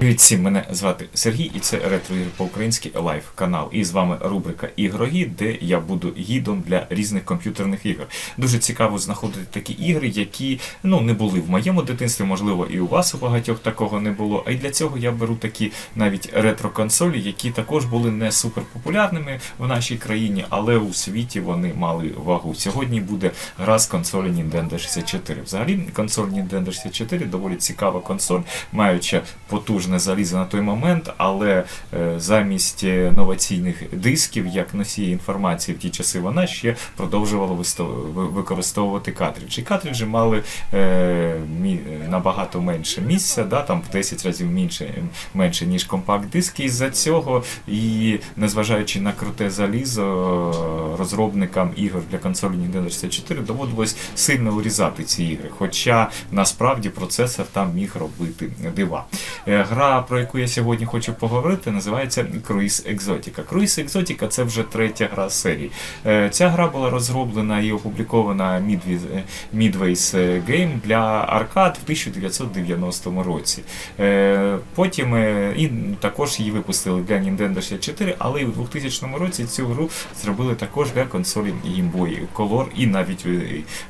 Привіт всім, мене звати Сергій, і це ретро ігри по-українськи лайв канал. І з вами рубрика Ігрогід, де я буду гідом для різних комп'ютерних ігор. Дуже цікаво знаходити такі ігри, які ну не були в моєму дитинстві, можливо, і у вас у багатьох такого не було. А й для цього я беру такі навіть ретро-консолі, які також були не супер популярними в нашій країні, але у світі вони мали вагу. Сьогодні буде гра з консолі Nintendo 64. Взагалі, консоль Nintendo 64 доволі цікава консоль, маючи потужне залізо на той момент, але е, замість е, новаційних дисків, як носії інформації в ті часи, вона ще продовжувала використовувати картриджі. Картриджі мали е, набагато менше місця, да, там в 10 разів менше, менше ніж компакт-диски. Із-за цього, і незважаючи на круте залізо, розробникам ігор для консолі Nintendo 64 доводилось сильно урізати ці ігри. Хоча насправді процесор там міг робити дива. Е, Гра, про яку я сьогодні хочу поговорити, називається Cruise Exotica. Cruise Exotica це вже третя гра серії. Е, Ця гра була розроблена і опублікована Midway- е, Midway's Game для аркад в 1990 році. Е, Потім е, і також її випустили для Nintendo 64, але і у 2000 році цю гру зробили також для консолі Game Boy Color, і навіть е,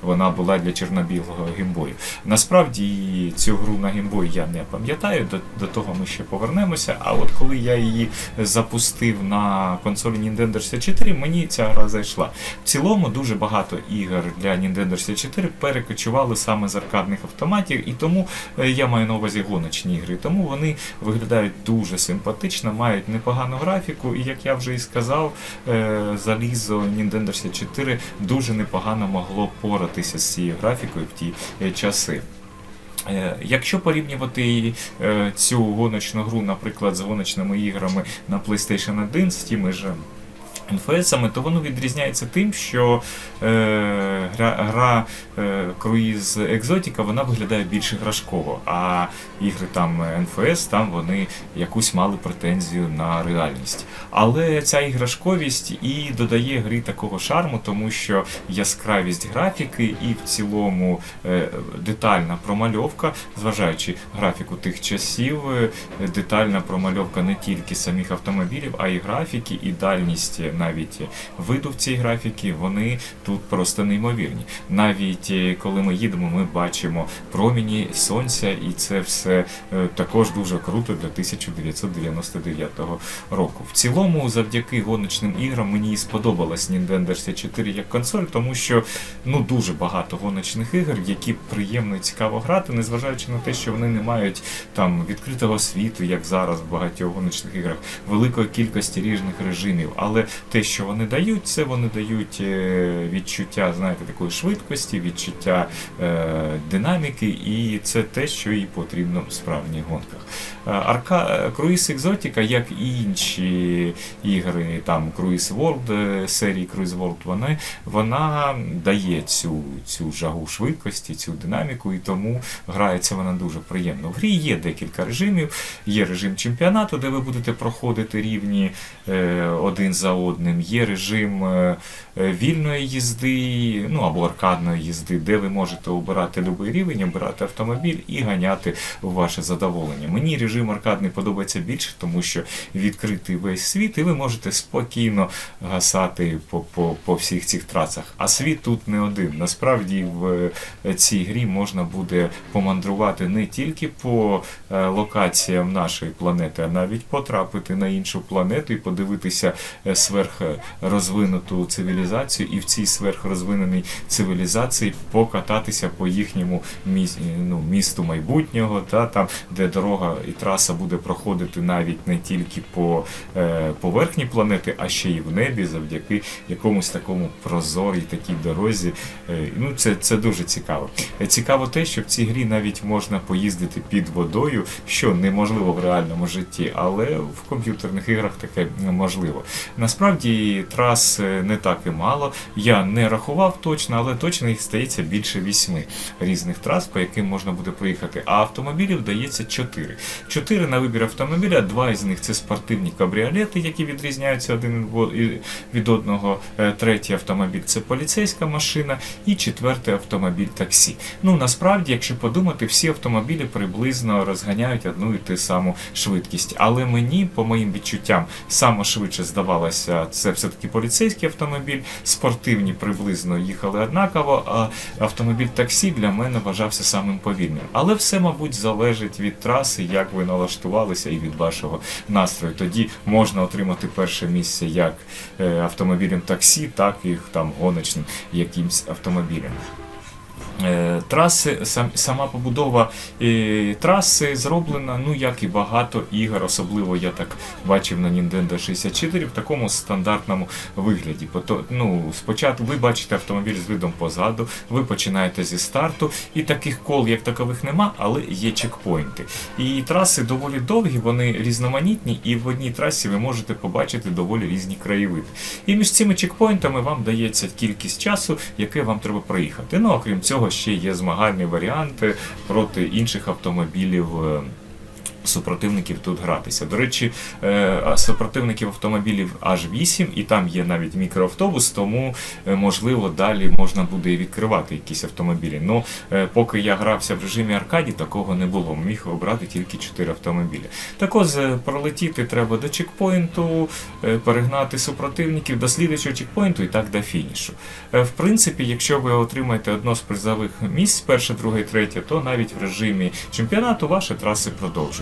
вона була для чорно-білого Boy. Насправді цю гру на Boy я не пам'ятаю, до, до того ми ще повернемося. А от коли я її запустив на консолі Nintendo 64, мені ця гра зайшла. В цілому дуже багато ігор для Nintendo 64 перекочували саме з аркадних автоматів, і тому е, я маю на увазі гоночні ігри. Тому вони виглядають дуже симпатично, мають непогану графіку, і як я вже і сказав, е, залізо Nintendo 64 дуже непогано могло поратися з цією графікою в ті е, часи. Е, Якщо порівнювати е, цю гоночну гру, наприклад, з гоночними іграми на PlayStation 1 з тими ж NFS, то воно відрізняється тим, що е, гра, гра е, Cruise Exotica вона виглядає більш іграшково, а ігри там NFS, там вони якусь мали претензію на реальність. Але ця іграшковість і додає грі такого шарму, тому що яскравість графіки і в цілому е, детальна промальовка, зважаючи графіку тих часів, е, детальна промальовка не тільки самих автомобілів, а й графіки, і дальність навіть виду в цій графіки, вони тут просто неймовірні. Навіть е, коли ми їдемо, ми бачимо проміні сонця, і це все е, також дуже круто для 1999 року. В цілому, завдяки гоночним іграм, мені сподобалась Nintendo 64 як консоль, тому що ну дуже багато гоночних ігор, які приємно і цікаво грати, незважаючи на те, що вони не мають там відкритого світу, як зараз в багатьох гоночних іграх, великої кількості різних режимів. Але те, що вони дають, це вони дають е, відчуття, знаєте, такої швидкості, відчуття е, динаміки, і це те, що і потрібно в справжніх гонках. Е, Арка е, Cruise Exotica, як і інші ігри, там Cruise World серії Cruise World, вони, вона дає цю, цю жагу швидкості, цю динаміку, і тому грається вона дуже приємно. В грі є декілька режимів. Є режим чемпіонату, де ви будете проходити рівні один за одним. Є режим е, е, вільної їзди, ну або аркадної їзди, де ви можете обирати будь-який рівень, обирати автомобіль і ганяти ваше задоволення. Мені режим аркадний подобається більше, тому що відкритий весь світ, і ви можете спокійно гасати по, по, по всіх цих трасах. А світ тут не один. Насправді в е, цій грі можна буде помандрувати не тільки по локаціям нашої планети, а навіть потрапити на іншу планету і подивитися е, сверхрозвинуту цивілізацію, і в цій сверхрозвиненій цивілізації покататися по їхньому ну, місту майбутнього, та там, де дорога і траса буде проходити навіть не тільки по е, поверхні планети, а ще й в небі, завдяки якомусь такому прозорій такій дорозі. Е, ну, це, це дуже цікаво. Е, Цікаво те, що в цій грі навіть можна поїздити під водою, що неможливо в реальному житті, але в комп'ютерних іграх таке можливо. Насправді насправді трас е, не так і мало. Я не рахував точно, але точно їх стається більше вісьми різних трас, по яким можна буде проїхати. А автомобілів дається чотири. Чотири на вибір автомобіля, два із них це спортивні кабріолети, які відрізняються один від одного. Е, Третій автомобіль це поліцейська машина, і четвертий автомобіль таксі. Ну насправді, якщо подумати, всі автомобілі приблизно розганяють одну і ту саму швидкість. Але мені, по моїм відчуттям, саме швидше здавалося, це все-таки поліцейський автомобіль, спортивні приблизно їхали однаково, а автомобіль таксі для мене вважався самим повільним. Але все, мабуть, залежить від траси, як ви налаштувалися і від вашого настрою. Тоді можна отримати перше місце як е, автомобілем таксі, так і там гоночним якимсь автомобілем. Е, Траси, сам, сама побудова траси зроблена, ну як і багато ігор, особливо я так бачив на Nintendo 64 в такому стандартному вигляді. Ну, спочатку ви бачите автомобіль з видом позаду, ви починаєте зі старту, і таких кол як такових нема, але є чекпоінти. І траси доволі довгі, вони різноманітні, і в одній трасі ви можете побачити доволі різні краєвиди. І між цими чекпоінтами вам дається кількість часу, яке вам треба проїхати. Ну, окрім цього, ще є змагальні варіанти проти інших автомобілів. Супротивників тут гратися. До речі, е, супротивників автомобілів аж 8, і там є навіть мікроавтобус, тому е, можливо далі можна буде і відкривати якісь автомобілі. Ну е, поки я грався в режимі аркаді, такого не було. Міг обрати тільки 4 автомобілі. Так ось е, пролетіти треба до чекпоінту, перегнати супротивників до слідчого чекпоінту і так до фінішу. В принципі, якщо ви отримаєте одно з призових місць, перше, друге, третє, то навіть в режимі чемпіонату ваші траси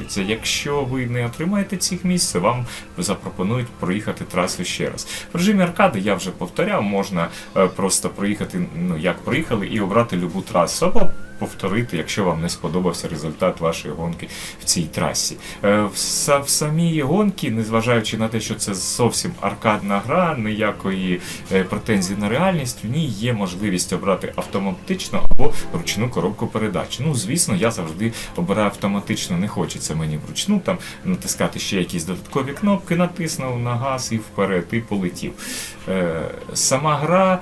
продовжуються. Якщо ви не отримаєте цих місць, вам запропонують проїхати трасу ще раз. В режимі аркади я вже повторяв, можна е, просто проїхати, ну як проїхали, і обрати любу трасу. Або повторити, якщо вам не сподобався результат вашої гонки в цій трасі. Е, В, самій гонці, незважаючи на те, що це зовсім аркадна гра, ніякої е, претензії на реальність, в ній є можливість обрати автоматичну або ручну коробку передач. Ну, звісно, я завжди обираю автоматично, не хочеться мені вручну там натискати ще якісь додаткові кнопки, натиснув на газ і вперед, і полетів. Е, Сама гра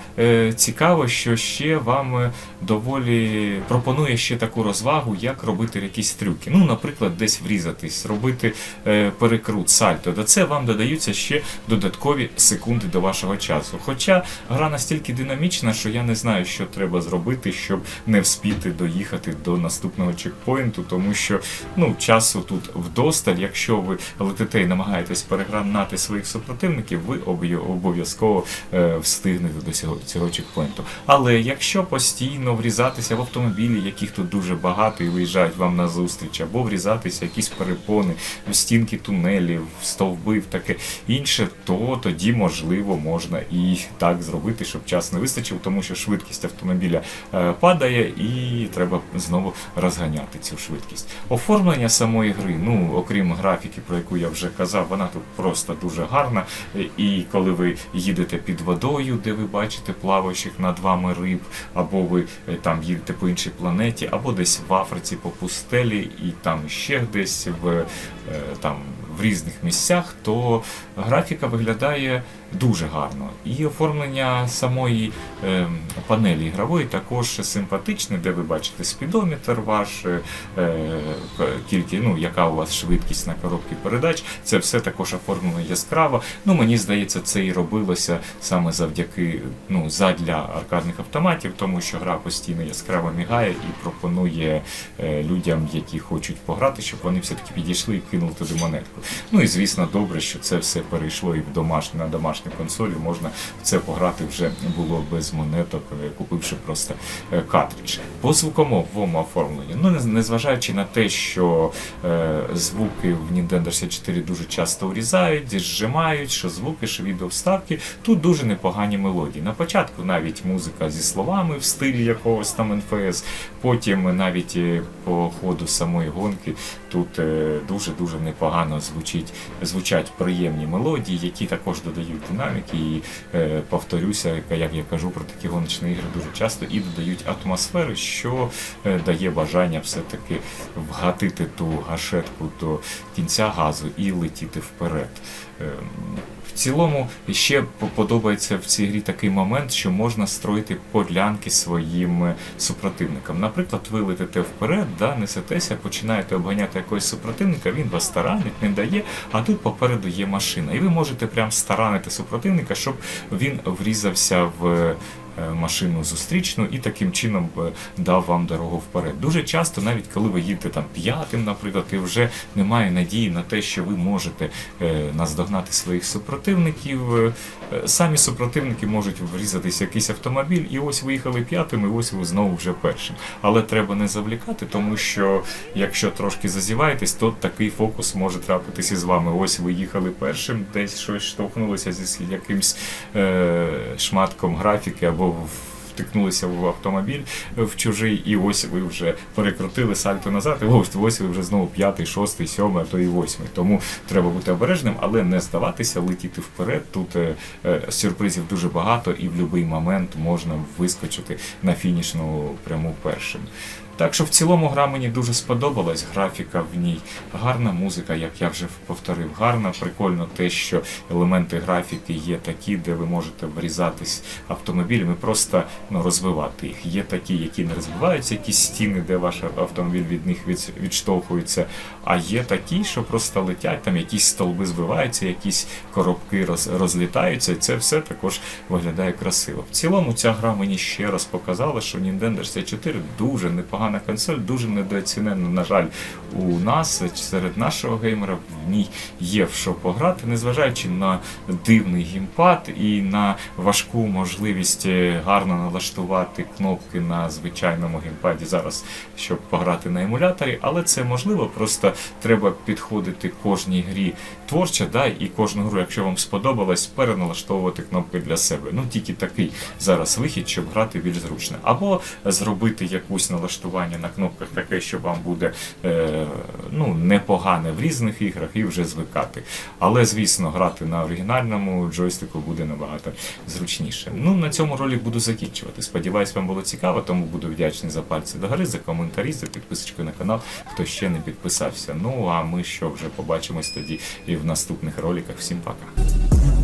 цікаво, що ще вам доволі пропонує ще таку розвагу, як робити якісь трюки. Ну, наприклад, десь врізатись, робити е, перекрут, сальто. До це вам додаються ще додаткові секунди до вашого часу. Хоча гра настільки динамічна, що я не знаю, що треба зробити, щоб не вспіти доїхати до наступного чекпоінту, тому що ну, часу тут вдосталь. Якщо ви летите і намагаєтесь перегранати своїх супротивників, ви обов'я- обов'язково е, встигнете до цього, цього чекпоінту. Але якщо постійно врізатися в автомобілі, яких тут дуже багато і виїжджають вам на зустріч, або врізатися якісь перепони, в стінки тунелів, в стовби, в таке інше, то тоді можливо можна і так зробити, щоб час не вистачив, тому що швидкість автомобіля е, падає і треба знову розганяти цю швидкість. Оформлення самої гри, ну окрім графіки, про яку я вже казав, вона тут просто дуже гарна. І коли ви їдете під водою, де ви бачите плаваючих над вами риб, або ви е, там їдете по іншій планеті, або десь в Африці по пустелі, і там ще десь в е, там. В різних місцях, то графіка виглядає дуже гарно. І оформлення самої е, панелі ігрової також симпатичне, де ви бачите спідометр ваш, е, е, ну, яка у вас швидкість на коробці передач. Це все також оформлено яскраво. Ну, мені здається, це і робилося саме завдяки ну, задля аркадних автоматів, тому що гра постійно яскраво мігає і пропонує е, людям, які хочуть пограти, щоб вони все-таки підійшли і кинули туди монетку. Ну і звісно, добре, що це все перейшло і в домашню на домашню консолі. Можна в це пограти вже було без монеток, е, купивши просто е, картридж. По звукомовому оформленню, ну незважаючи на те, що е, звуки в Nintendo 64 дуже часто урізають, зжимають, що звуки, що відеовставки, тут дуже непогані мелодії. На початку навіть музика зі словами в стилі якогось там НФС, потім навіть е, по ходу самої гонки тут дуже-дуже непогано звучить, звучать приємні мелодії, які також додають динаміки. І е, повторюся, як я кажу про такі гоночні ігри дуже часто і додають атмосфери, що е, дає бажання все-таки вгатити ту гашетку до кінця газу і летіти вперед. Ем, цілому ще подобається в цій грі такий момент, що можна строїти подлянки своїм е, супротивникам. Наприклад, ви летите вперед, да, несетеся, починаєте обганяти якогось супротивника, він вас таранить, не дає, а тут попереду є машина. І ви можете прям старанити супротивника, щоб він врізався в. Е, Машину зустрічну і таким чином е, дав вам дорогу вперед. Дуже часто, навіть коли ви їдете там п'ятим, наприклад, і вже немає надії на те, що ви можете е, наздогнати своїх супротивників. Самі супротивники можуть врізатися в якийсь автомобіль, і ось ви їхали п'ятим, і ось ви знову вже першим. Але треба не завлікати, тому що якщо трошки зазіваєтесь, то такий фокус може трапитися і з вами. Ось ви їхали першим, десь щось штовхнулося зі якимсь е, шматком графіки або втикнулися в автомобіль е, в чужий, і ось ви вже перекрутили сальто назад, і ось, ось ви вже знову п'ятий, шостий, сьомий, а то і восьмий. Тому треба бути обережним, але не здаватися, летіти вперед. Тут е, е, сюрпризів дуже багато, і в будь-який момент можна вискочити на фінішну пряму першим. Так що в цілому гра мені дуже сподобалась, графіка в ній гарна музика, як я вже повторив, гарна. Прикольно те, що елементи графіки є такі, де ви можете врізатись автомобілями, просто ну, розвивати їх. Є такі, які не розвиваються, якісь стіни, де ваш автомобіль від них від, відштовхується. А є такі, що просто летять, там якісь столби збиваються, якісь коробки роз, розлітаються, і це все також виглядає красиво. В цілому ця гра мені ще раз показала, що Nintendo 64 дуже непогана консоль, дуже недооцінена, на жаль, у нас серед нашого геймера в ній є в що пограти, незважаючи на дивний геймпад і на важку можливість е, гарно налаштувати кнопки на звичайному геймпаді зараз, щоб пограти на емуляторі, але це можливо, просто треба підходити кожній грі творче, да, і кожну гру, якщо вам сподобалось, переналаштовувати кнопки для себе. Ну тільки такий зараз вихід, щоб грати більш зручно. Або зробити якусь налаштування на кнопках таке, що вам буде е, ну, непогане в різних іграх і вже звикати. Але, звісно, грати на оригінальному джойстику буде набагато зручніше. Ну, на цьому ролик буду закінчувати. Сподіваюсь, вам було цікаво, тому буду вдячний за пальці догори, за коментарі, за підписочку на канал, хто ще не підписався. Ну а ми що вже побачимось тоді і в наступних роликах. Всім пока.